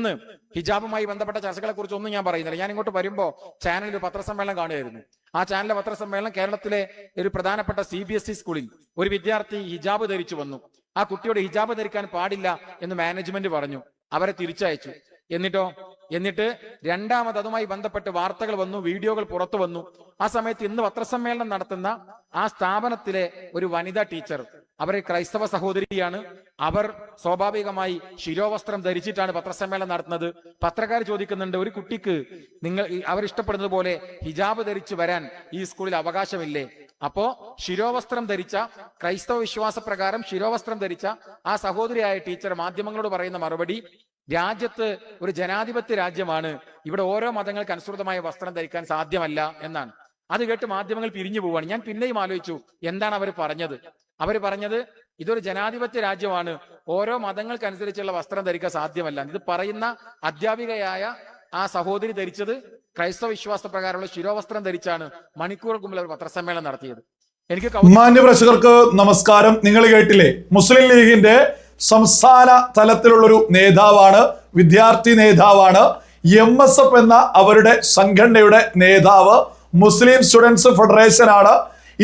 ഇന്ന് ഹിജാബുമായി ബന്ധപ്പെട്ട ചർച്ചകളെ കുറിച്ച് ഒന്നും ഞാൻ പറയുന്നില്ല. ഞാൻ ഇങ്ങോട്ട് വരുമ്പോ ചാനലിൽ ഒരു പത്രസമ്മേളനം കാണുമായിരുന്നു ആ ചാനലിലെ പത്രസമ്മേളനം കേരളത്തിലെ ഒരു പ്രധാനപ്പെട്ട സി ബി എസ് ഇ സ്കൂളിൽ ഒരു വിദ്യാർത്ഥി ഹിജാബ് ധരിച്ചു വന്നു. ആ കുട്ടിയോട് ഹിജാബ് ധരിക്കാൻ പാടില്ല എന്ന് മാനേജ്മെന്റ് പറഞ്ഞു. അവരെ തിരിച്ചയച്ചു. എന്നിട്ടോ? എന്നിട്ട് രണ്ടാമത് അതുമായി ബന്ധപ്പെട്ട് വാർത്തകൾ വന്നു വീഡിയോകൾ പുറത്തു വന്നു. ആ സമയത്ത് ഇന്ന് പത്രസമ്മേളനം നടത്തുന്ന ആ സ്ഥാപനത്തിലെ ഒരു വനിതാ ടീച്ചർ. അവരെ ക്രൈസ്തവ സഹോദരിയാണ്. അവർ സ്വാഭാവികമായി ശിരോവസ്ത്രം ധരിച്ചിട്ടാണ് പത്രസമ്മേളനം നടത്തുന്നത്. പത്രക്കാർ ചോദിക്കുന്നുണ്ട് ഒരു കുട്ടിക്ക് നിങ്ങൾ അവർ അവരിഷ്ടപ്പെടുന്നത് പോലെ ഹിജാബ് ധരിച്ചു വരാൻ ഈ സ്കൂളിൽ അവകാശമില്ലേ? അപ്പോ ശിരോവസ്ത്രം ധരിച്ച ക്രൈസ്തവ വിശ്വാസ പ്രകാരം ശിരോവസ്ത്രം ധരിച്ച ആ സഹോദരിയായ ടീച്ചർ മാധ്യമങ്ങളോട് പറയുന്ന മറുപടി രാജ്യത്ത് ഒരു ജനാധിപത്യ രാജ്യമാണ്. ഇവിടെ ഓരോ മതങ്ങൾക്ക് അനുസൃതമായ വസ്ത്രം ധരിക്കാൻ സാധ്യമല്ല എന്നാണ്. അത് കേട്ട് മാധ്യമങ്ങൾ പിരിഞ്ഞു പോവാണ്. ഞാൻ പിന്നെയും ആലോചിച്ചു എന്താണ് അവർ പറഞ്ഞത്? അവർ പറഞ്ഞത് ഇതൊരു ജനാധിപത്യ രാജ്യമാണ്. ഓരോ മതങ്ങൾക്കനുസരിച്ചുള്ള വസ്ത്രം ധരിക്കാൻ സാധ്യമല്ല. ഇത് പറയുന്ന അധ്യാപികയായ ആ സഹോദരി ധരിച്ചത് ക്രൈസ്തവ വിശ്വാസ പ്രകാരമുള്ള ശിരോവസ്ത്രം ധരിച്ചാണ് മണിക്കൂറുകൾക്ക് മുമ്പിൽ ഒരു പത്രസമ്മേളനം നടത്തിയത്. എനിക്ക് പ്രേക്ഷകർക്ക് നമസ്കാരം. നിങ്ങൾ കേട്ടില്ലേ? മുസ്ലിം ലീഗിന്റെ സംസ്ഥാന തലത്തിലുള്ളൊരു നേതാവാണ് വിദ്യാർത്ഥി നേതാവാണ് എം എസ് എഫ് എന്ന അവരുടെ സംഘടനയുടെ നേതാവ് മുസ്ലിം സ്റ്റുഡൻസ് ഫെഡറേഷൻ ആണ്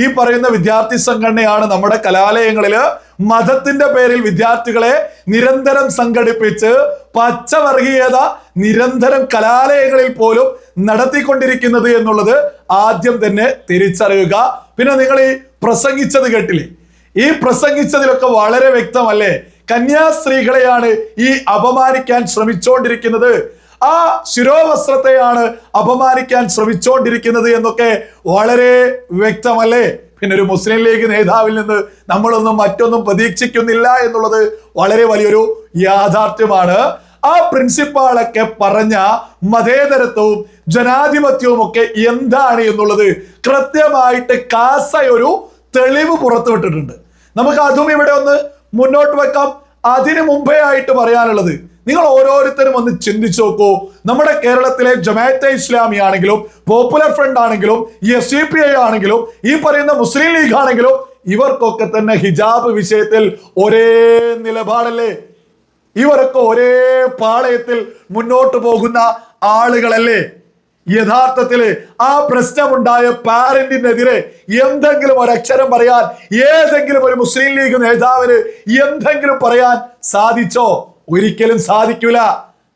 ഈ പറയുന്ന വിദ്യാർത്ഥി സംഘടനയാണ് നമ്മുടെ കലാലയങ്ങളിൽ മതത്തിന്റെ പേരിൽ വിദ്യാർത്ഥികളെ നിരന്തരം സംഘടിപ്പിച്ച് പച്ചവർഗീയത നിരന്തരം കലാലയങ്ങളിൽ പോലും നടത്തിക്കൊണ്ടിരിക്കുന്നത് എന്നുള്ളത് ആദ്യം തന്നെ തിരിച്ചറിയുക. പിന്നെ നിങ്ങൾ ഈ പ്രസംഗിച്ചത് കേട്ടില്ലേ? ഈ പ്രസംഗിച്ചതിലൊക്കെ വളരെ വ്യക്തമല്ലേ? കന്യാസ്ത്രീകളെയാണ് ഈ അപമാനിക്കാൻ ശ്രമിച്ചുകൊണ്ടിരിക്കുന്നത് ആ ശിരോവസ്ത്രത്തെയാണ് അപമാനിക്കാൻ ശ്രമിച്ചുകൊണ്ടിരിക്കുന്നത് എന്നൊക്കെ വളരെ വ്യക്തമല്ലേ? പിന്നെ ഒരു മുസ്ലിം ലീഗ് നേതാവിൽ നിന്ന് നമ്മളൊന്നും മറ്റൊന്നും പ്രതീക്ഷിക്കുന്നില്ല എന്നുള്ളത് വളരെ വലിയൊരു യാഥാർത്ഥ്യമാണ്. ആ പ്രിൻസിപ്പാളൊക്കെ പറഞ്ഞ മതേതരത്വവും ജനാധിപത്യവും ഒക്കെ എന്താണ് എന്നുള്ളത് കൃത്യമായിട്ട് കാസയൊരു തെളിവ് പുറത്തുവിട്ടിട്ടുണ്ട് നമുക്ക് അതും ഇവിടെ ഒന്ന് മുന്നോട്ട് വെക്കാം. അതിനു മുമ്പേ ആയിട്ട് പറയാനുള്ളത് നിങ്ങൾ ഓരോരുത്തരും ഒന്ന് ചിന്തിച്ചു നോക്കൂ. നമ്മുടെ കേരളത്തിലെ ജമാഅത്തെ ഇസ്ലാമി ആണെങ്കിലും പോപ്പുലർ ഫ്രണ്ട് ആണെങ്കിലും എസ് സി പി ഐ ആണെങ്കിലും ഈ പറയുന്ന മുസ്ലിം ലീഗ് ആണെങ്കിലും ഇവർക്കൊക്കെ തന്നെ ഹിജാബ് വിഷയത്തിൽ ഒരേ നിലപാടല്ലേ? ഇവരൊക്കെ ഒരേ പാളയത്തിൽ മുന്നോട്ട് പോകുന്ന ആളുകളല്ലേ? യഥാർത്ഥത്തിൽ ആ പ്രശ്നമുണ്ടായ പാരന്റിനെതിരെ എന്തെങ്കിലും ഒരു അക്ഷരം പറയാൻ ഏതെങ്കിലും ഒരു മുസ്ലിം ലീഗ് നേതാവിന് എന്തെങ്കിലും പറയാൻ സാധിച്ചോ? ഒരിക്കലും സാധിക്കൂല.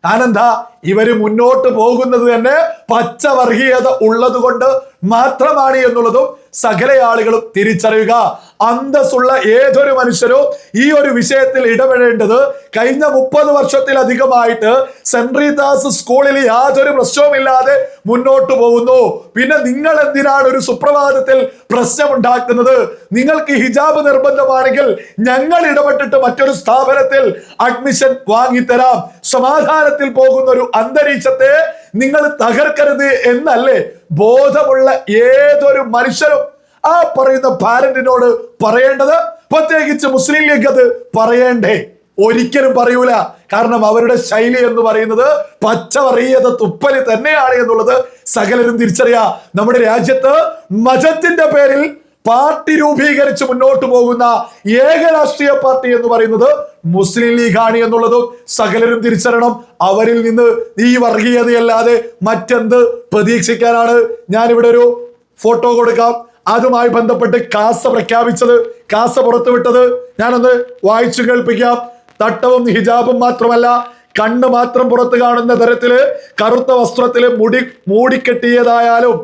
താനെന്താ? ഇവർ മുന്നോട്ട് പോകുന്നത് തന്നെ പച്ചവർഗീയത ഉള്ളത് കൊണ്ട് മാത്രമാണ് എന്നുള്ളതും സകല ആളുകളും തിരിച്ചറിയുക. അന്തസ്സുള്ള ഏതൊരു മനുഷ്യരും ഈ ഒരു വിഷയത്തിൽ ഇടപെടേണ്ടത് കഴിഞ്ഞ മുപ്പത് വർഷത്തിലധികമായിട്ട് സെൻട്രിദാസ് സ്കൂളിൽ യാതൊരു പ്രശ്നവുമില്ലാതെ മുന്നോട്ട് പോകുന്നു. പിന്നെ നിങ്ങൾ എന്തിനാണ് ഒരു സുപ്രഭാതത്തിൽ പ്രശ്നമുണ്ടാക്കുന്നത്? നിങ്ങൾക്ക് ഹിജാബ് നിർബന്ധമാണെങ്കിൽ ഞങ്ങൾ ഇടപെട്ടിട്ട് മറ്റൊരു സ്ഥാപനത്തിൽ അഡ്മിഷൻ വാങ്ങിത്തരാം. സമാധാനത്തിൽ പോകുന്ന ഒരു അന്തരീക്ഷത്തെ നിങ്ങൾ തകർക്കരുത് എന്നല്ലേ ബോധമുള്ള ഏതൊരു മനുഷ്യരും ആ പറയുന്ന പാരന്റിനോട് പറയേണ്ടത്? പ്രത്യേകിച്ച് മുസ്ലിം ലീഗ് അത് പറയേണ്ടേ? ഒരിക്കലും പറയൂല. കാരണം അവരുടെ ശൈലി എന്ന് പറയുന്നത് പച്ചവറിയത തുപ്പൽ തന്നെയാണ് എന്നുള്ളത് സകലരും തിരിച്ചറിയാ. നമ്മുടെ രാജ്യത്ത് മജത്തിന്റെ പേരിൽ പാർട്ടി രൂപീകരിച്ച് മുന്നോട്ട് പോകുന്ന ഏക രാഷ്ട്രീയ പാർട്ടി എന്ന് പറയുന്നത് മുസ്ലിം ലീഗാണ് എന്നുള്ളതും സകലരും തിരിച്ചറിയണം. അവരിൽ നിന്ന് ഈ വർഗീയതയല്ലാതെ മറ്റെന്ത് പ്രതീക്ഷിക്കാനാണ്? ഇവിടെ ഒരു ഫോട്ടോ കൊടുക്കാം. അതുമായി ബന്ധപ്പെട്ട് കാസ പ്രഖ്യാപിച്ചത് കാസ പുറത്തുവിട്ടത് ഞാനൊന്ന് വായിച്ചു കേൾപ്പിക്കാം. തട്ടവും ഹിജാബും മാത്രമല്ല കണ്ണ് മാത്രം പുറത്ത് കാണുന്ന തരത്തിൽ കറുത്ത വസ്ത്രത്തിൽ മുടി മൂടിക്കെട്ടിയതായാലും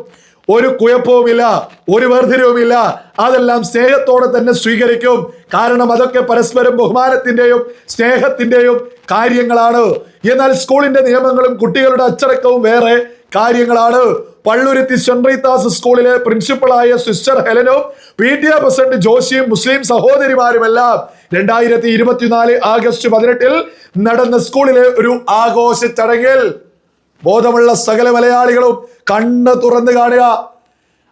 ഒരു കുഴപ്പവുമില്ല ഒരു വേർതിരിവുമില്ല. അതെല്ലാം സ്നേഹത്തോടെ തന്നെ സ്വീകരിക്കും. കാരണം അതൊക്കെ പരസ്പരം ബഹുമാനത്തിന്റെയും സ്നേഹത്തിന്റെയും കാര്യങ്ങളാണ്. എന്നാൽ സ്കൂളിന്റെ നിയമങ്ങളും കുട്ടികളുടെ അച്ചടക്കവും വേറെ കാര്യങ്ങളാണ്. പള്ളുരുത്തി സെൻട്രി റീത്താസ് സ്കൂളിലെ പ്രിൻസിപ്പളായ സിസ്റ്റർ ഹെലനും പി ടി എ പ്രസിഡന്റ് ജോഷിയും മുസ്ലിം സഹോദരിമാരുമെല്ലാം രണ്ടായിരത്തി ഇരുപത്തിനാല് ആഗസ്റ്റ് പതിനെട്ടിൽ നടന്ന സ്കൂളിലെ ഒരു ആഘോഷ ചടങ്ങിൽ ബോധമുള്ള സകല മലയാളികളും കണ്ണ് തുറന്നു കാണുക.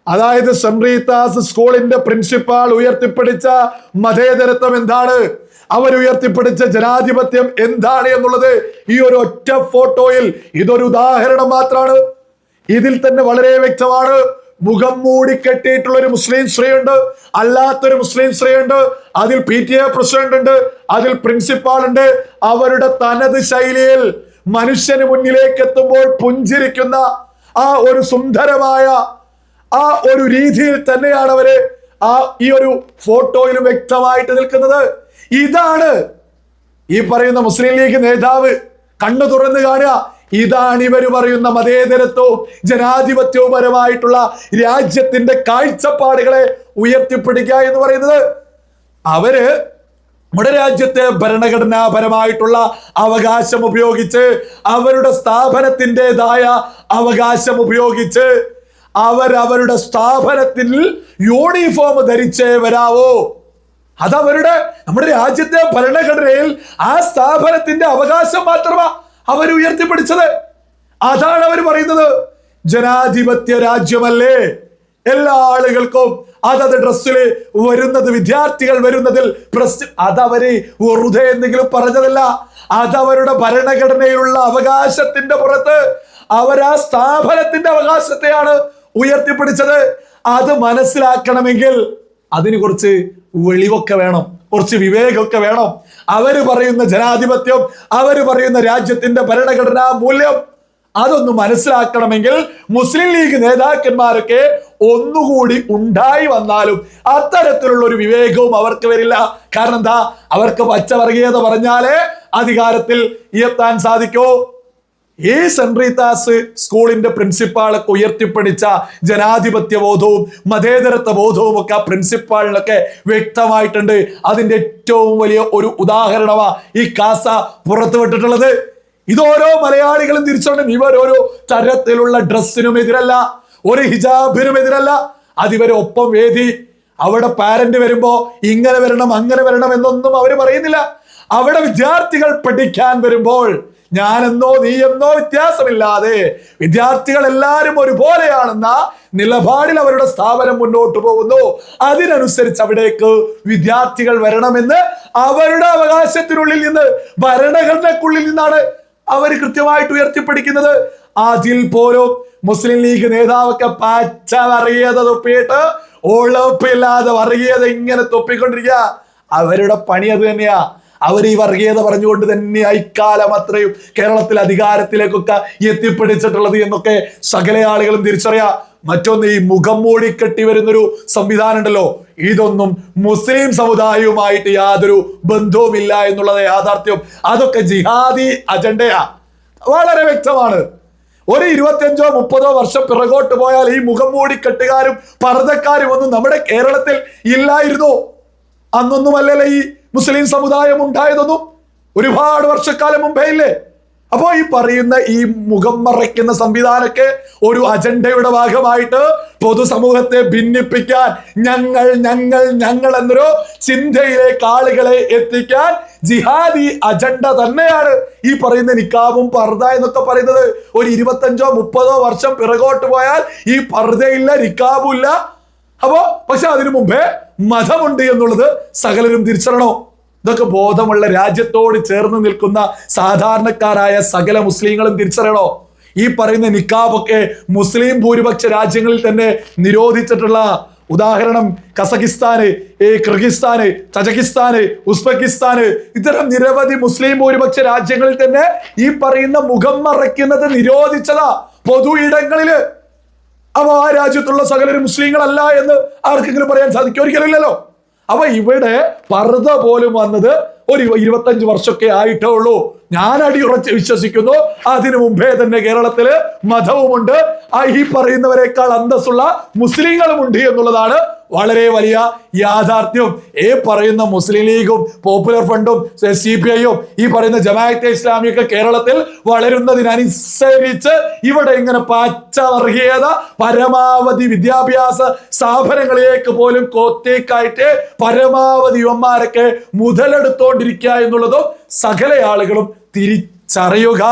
അതായത് സെൻട്രീത്താസ് സ്കൂളിന്റെ പ്രിൻസിപ്പാൾ ഉയർത്തിപ്പിടിച്ച മതേതരത്വം എന്താണ്? അവർ ഉയർത്തിപ്പിടിച്ച ജനാധിപത്യം എന്താണ് എന്നുള്ളത് ഈ ഒരു ഒറ്റ ഫോട്ടോയിൽ ഇതൊരു ഉദാഹരണം മാത്രമാണ്. ഇതിൽ തന്നെ വളരെ വ്യക്തമാണ്. മുഖം മൂടി കെട്ടിയിട്ടുള്ള ഒരു മുസ്ലിം സ്ത്രീയുണ്ട്. അല്ലാത്തൊരു മുസ്ലിം സ്ത്രീയുണ്ട്. അതിൽ പി ടി എ പ്രസിഡന്റ് ഉണ്ട് അതിൽ പ്രിൻസിപ്പാൾ ഉണ്ട് അവരുടെ തനത് ശൈലിയിൽ മനുഷ്യന് മുന്നിലേക്ക് എത്തുമ്പോൾ പുഞ്ചിരിക്കുന്ന ആ ഒരു സുന്ദരമായ ആ ഒരു രീതിയിൽ തന്നെയാണ് അവർ ആ ഈ ഒരു ഫോട്ടോയിലും വ്യക്തമായിട്ട് നിൽക്കുന്നത്. ഇതാണ് ഈ പറയുന്ന മുസ്ലിം ലീഗ് നേതാവ് കണ്ണു തുറന്നു കാണുക. ഇതാണ് ഇവർ പറയുന്ന മതേതരത്വവും ജനാധിപത്യവും പരമായിട്ടുള്ള രാജ്യത്തിന്റെ കാഴ്ചപ്പാടുകളെ ഉയർത്തിപ്പിടിക്കുക എന്ന് പറയുന്നത്. അവർ നമ്മുടെ രാജ്യത്തെ ഭരണഘടനാപരമായിട്ടുള്ള അവകാശം ഉപയോഗിച്ച് അവരുടെ സ്ഥാപനത്തിന്റെതായ അവകാശം ഉപയോഗിച്ച് അവരവരുടെ സ്ഥാപനത്തിൽ യൂണിഫോം ധരിച്ചേ വരാവോ. അതവരുടെ നമ്മുടെ രാജ്യത്തെ ഭരണഘടനയിൽ ആ സ്ഥാപനത്തിന്റെ അവകാശം മാത്രമാ അവർ ഉയർത്തിപ്പിടിച്ചത്. അതാണ് അവർ പറയുന്നത്. ജനാധിപത്യ രാജ്യമല്ലേ? എല്ലാ ആളുകൾക്കും അതത് ഡ്രസ്സിൽ വരുന്നത് വിദ്യാർത്ഥികൾ വരുന്നതിൽ പ്രസ് അതവര് വെറുതെ എന്തെങ്കിലും പറഞ്ഞതല്ല. അതവരുടെ ഭരണഘടനയിലുള്ള അവകാശത്തിന്റെ പുറത്ത് അവർ ആ സ്ഥാപനത്തിന്റെ അവകാശത്തെയാണ് ഉയർത്തിപ്പിടിച്ചത്. അത് മനസ്സിലാക്കണമെങ്കിൽ അതിന് കുറച്ച് വെളിവൊക്കെ വേണം കുറച്ച് വിവേകമൊക്കെ വേണം. അവർ പറയുന്ന ജനാധിപത്യം അവർ പറയുന്ന രാജ്യത്തിന്റെ ഭരണഘടനാ മൂല്യം അതൊന്ന് മനസ്സിലാക്കണമെങ്കിൽ മുസ്ലിം ലീഗ് നേതാക്കന്മാരൊക്കെ ഒന്നുകൂടി ഉണ്ടായി വന്നാലും അത്തരത്തിലുള്ള ഒരു വിവേകവും അവർക്ക് വരില്ല. കാരണം എന്താ? അവർക്ക് പച്ചവർഗീയത പറഞ്ഞാലേ അധികാരത്തിൽ എത്താൻ സാധിക്കൂ. ഈ റീത്താസ് സ്കൂളിന്റെ പ്രിൻസിപ്പാളൊക്കെ ഉയർത്തിപ്പിടിച്ച ജനാധിപത്യ ബോധവും മതേതരത്വ ബോധവും ഒക്കെ ആ പ്രിൻസിപ്പാളിനൊക്കെ വ്യക്തമായിട്ടുണ്ട്. അതിന്റെ ഏറ്റവും വലിയ ഒരു ഉദാഹരണമാണ് ഈ കാസ പുറത്തുവിട്ടിട്ടുള്ളത്. ഇത് ഓരോ മലയാളികളും തിരിച്ചോണ്ടും ഇവർ ഓരോ തരത്തിലുള്ള ഡ്രസ്സിനും എതിരല്ല ഒരു ഹിജാബിനും എതിരല്ല. അതിവരെ ഒപ്പം വേദി അവിടെ പാരന്റ് വരുമ്പോ ഇങ്ങനെ വരണം അങ്ങനെ വരണം എന്നൊന്നും അവർ പറയുന്നില്ല. അവിടെ വിദ്യാർത്ഥികൾ പഠിക്കാൻ വരുമ്പോൾ ഞാനെന്നോ നീയെന്നോ വ്യത്യാസമില്ലാതെ വിദ്യാർത്ഥികൾ എല്ലാവരും ഒരുപോലെയാണെന്ന നിലപാടിൽ അവരുടെ സ്ഥാപനം മുന്നോട്ട് പോകുന്നു. അതിനനുസരിച്ച് അവിടേക്ക് വിദ്യാർത്ഥികൾ വരണമെന്ന് അവരുടെ അവകാശത്തിനുള്ളിൽ നിന്ന് ഭരണഘടനക്കുള്ളിൽ നിന്നാണ് അവർ കൃത്യമായിട്ട് ഉയർത്തിപ്പിടിക്കുന്നത് അതിൽ പോലും മുസ്ലിം ലീഗ് നേതാവൊക്കെ പച്ച വറിയത് തൊപ്പിയിട്ട് ഉളപ്പില്ലാതെ വർഗീയത ഇങ്ങനെ തൊപ്പിക്കൊണ്ടിരിക്കുക. അവരുടെ പണി അത് തന്നെയാ. അവർ ഈ വർഗീയത പറഞ്ഞുകൊണ്ട് തന്നെ ഇക്കാലം അത്രയും കേരളത്തിൽ അധികാരത്തിലേക്കൊക്കെ എത്തിപ്പിടിച്ചിട്ടുള്ളത് എന്നൊക്കെ സകല ആളുകളും തിരിച്ചറിയാം. മറ്റൊന്ന് ഈ മുഖം മൂടിക്കെട്ടി വരുന്നൊരു സംവിധാനം ഉണ്ടല്ലോ. ഇതൊന്നും മുസ്ലിം സമുദായവുമായിട്ട് യാതൊരു ബന്ധവുമില്ല എന്നുള്ളത് യാഥാർത്ഥ്യം. അതൊക്കെ ജിഹാദി അജണ്ടയാ. വളരെ വ്യക്തമാണ്. ഒരു ഇരുപത്തിയഞ്ചോ മുപ്പതോ വർഷം പിറകോട്ട് പോയാൽ ഈ മുഖം മൂടിക്കെട്ടുകാരും പർദ്ദക്കാരും ഒന്നും നമ്മുടെ കേരളത്തിൽ ഇല്ലായിരുന്നു. അന്നൊന്നുമല്ലല്ലേ ഈ മുസ്ലിം സമുദായം ഉണ്ടായതൊന്നും. ഒരുപാട് വർഷക്കാലം മുമ്പേ ഇല്ലേ അപ്പോ ഈ പറയുന്ന ഈ മുഖം മറയ്ക്കുന്ന സംവിധാനമൊക്കെ ഒരു അജണ്ടയുടെ ഭാഗമായിട്ട് പൊതുസമൂഹത്തെ ഭിന്നിപ്പിക്കാൻ ഞങ്ങൾ ഞങ്ങൾ ഞങ്ങൾ എന്നൊരു ചിന്തയിലേക്ക് ആളുകളെ എത്തിക്കാൻ ജിഹാദി അജണ്ട തന്നെയാണ് ഈ പറയുന്ന നിക്കാബും പർദ എന്നൊക്കെ പറയുന്നത്. ഒരു ഇരുപത്തഞ്ചോ മുപ്പതോ വർഷം പിറകോട്ട് പോയാൽ ഈ പർദയില്ല ഇല്ല. അപ്പോ പക്ഷെ അതിനു മുമ്പേ മതമുണ്ട് എന്നുള്ളത് സകലരും തിരിച്ചറിയണോ. ഇതൊക്കെ ബോധമുള്ള രാജ്യത്തോട് ചേർന്ന് നിൽക്കുന്ന സാധാരണക്കാരായ സകല മുസ്ലിങ്ങളും തിരിച്ചറിയണോ? ഈ പറയുന്ന നിക്കാബൊക്കെ മുസ്ലിം ഭൂരിപക്ഷ രാജ്യങ്ങളിൽ തന്നെ നിരോധിച്ചിട്ടുള്ള ഉദാഹരണം കസഖിസ്ഥാന് കിർഗിസ്ഥാന് തജകിസ്ഥാന് ഉസ്ബെക്കിസ്ഥാന് ഇത്തരം നിരവധി മുസ്ലിം ഭൂരിപക്ഷ രാജ്യങ്ങളിൽ തന്നെ ഈ പറയുന്ന മുഖം മറയ്ക്കുന്നത് നിരോധിച്ചതാ പൊതു ഇടങ്ങളിൽ. അപ്പൊ ആ രാജ്യത്തുള്ള സകലരും മുസ്ലിങ്ങളല്ല എന്ന് ആർക്കെങ്കിലും പറയാൻ സാധിക്കും? ഒരിക്കലില്ലല്ലോ അപ്പൊ ഇവിടെ പർദ്ദ പോലും വന്നത് ഒരു ഇരുപത്തഞ്ച് വർഷമൊക്കെ ആയിട്ടേ ഉള്ളൂ. ഞാൻ അടിയുറച്ച് വിശ്വസിക്കുന്നു. അതിനു മുമ്പേ തന്നെ കേരളത്തിൽ മതവുമുണ്ട്. ഈ പറയുന്നവരെക്കാൾ അന്തസ്സുള്ള മുസ്ലിങ്ങളുമുണ്ട് എന്നുള്ളതാണ് വളരെ വലിയ യാഥാർത്ഥ്യവും ഈ പറയുന്ന മുസ്ലിം ലീഗും പോപ്പുലർ ഫ്രണ്ടും സി പി ഐയും ഈ പറയുന്ന ജമാഅത്തെ ഇസ്ലാമിയൊക്കെ കേരളത്തിൽ വളരുന്നതിനനുസരിച്ച് ഇവിടെ ഇങ്ങനെ പച്ച വർഗീയത പരമാവധി വിദ്യാഭ്യാസ സ്ഥാപനങ്ങളിലേക്ക് പോലും കോത്തേക്കായിട്ട് പരമാവധി യുവന്മാരൊക്കെ മുതലെടുത്തോണ്ടിരിക്കുക എന്നുള്ളതും സകല ആളുകളും തിരിച്ചറിയുക.